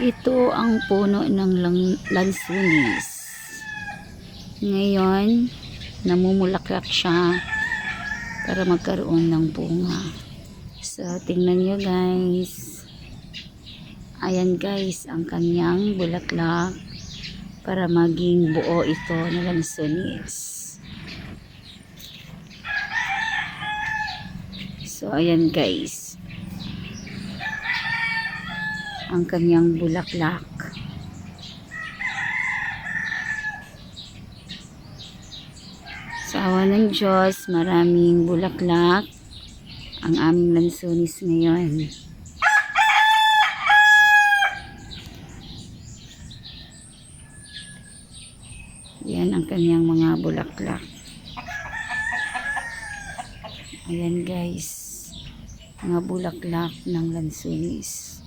Ito ang puno ng lansunis. Ngayon, namumulaklak siya para magkaroon ng bunga. So, tingnan nyo guys. Ayan guys, ang kanyang bulaklak para maging buo ito na lansunis. So, ayan guys. Ang kanyang bulaklak. Sa awa ng Diyos, maraming bulaklak ang aming lansunis ngayon. Yan ang kanyang mga bulaklak. Ayan guys. Mga bulaklak ng lansunis.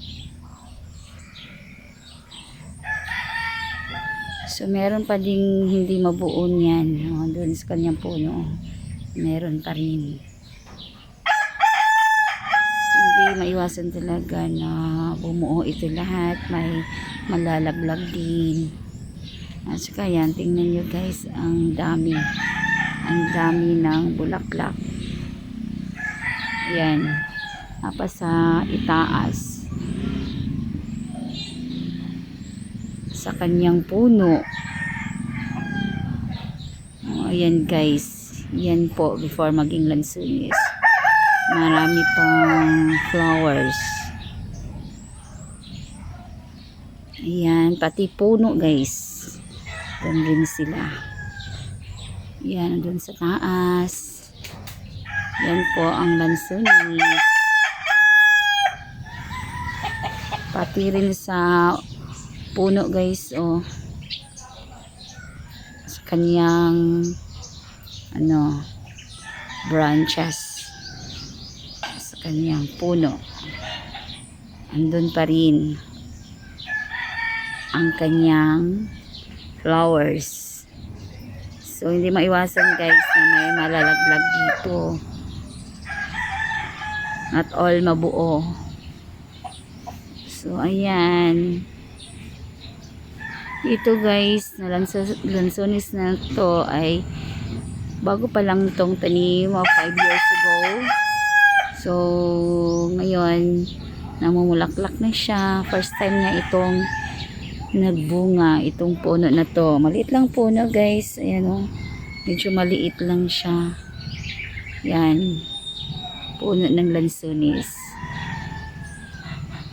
So meron pa ding hindi mabuo niyan. Oh, doon sa kanyang puno. Meron pa rin. Hindi maiwasan talaga na bumuo ito lahat. May malalaglag din. At saka yan, tingnan nyo guys, ang dami. Ang dami ng bulaklak. Ayan. Apa sa itaas. Sa kanyang puno. Oh, ayan guys. Yan po before maging lansunis. Marami pang flowers. Ayan, pati puno guys. Doon rin sila. Yan, doon sa taas. Yan po ang lansunis. Pati rin sa puno guys, oh. Sa kanyang ano, branches. Sa kanyang puno. Andun pa rin ang kanyang flowers. So, hindi maiwasan guys na may malalaglag dito. Not all mabuo. So, ayan. Ito guys, na lanso- lansonis na to ay bago pa lang itong tanim of 5 years ago. So, ngayon, namumulaklak na siya. First time niya itong nagbunga itong puno na to. Maliit lang puno guys. Ayan o. Medyo maliit lang siya. Yan. Puno ng lansunis.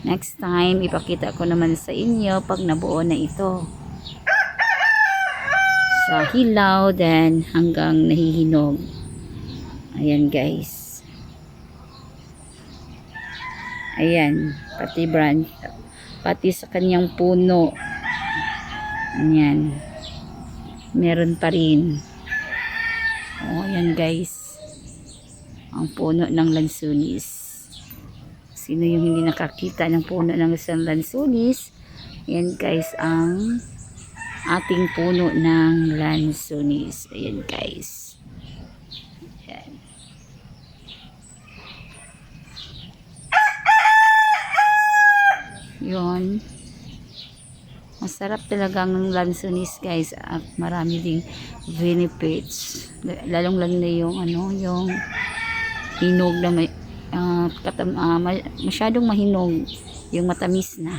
Next time, ipakita ko naman sa inyo pag nabuo na ito. Sa hilaw, then hanggang nahihinog. Ayan guys. Ayan. Pati branch. Pati sa kanyang puno. Ayan. Meron pa rin. Oh, ayan guys. Ang puno ng lansunis. Sino yung hindi nakakita ng puno ng isang lansunis? Ayan guys, ang ating puno ng lansunis. Ayan guys. Ayan. Yun. Masarap talaga ang lansunis guys at marami ding benefits. Lalong lang na yung ano, yung hinog na may ah, katam, ma- masyadong mahinog yung matamis na.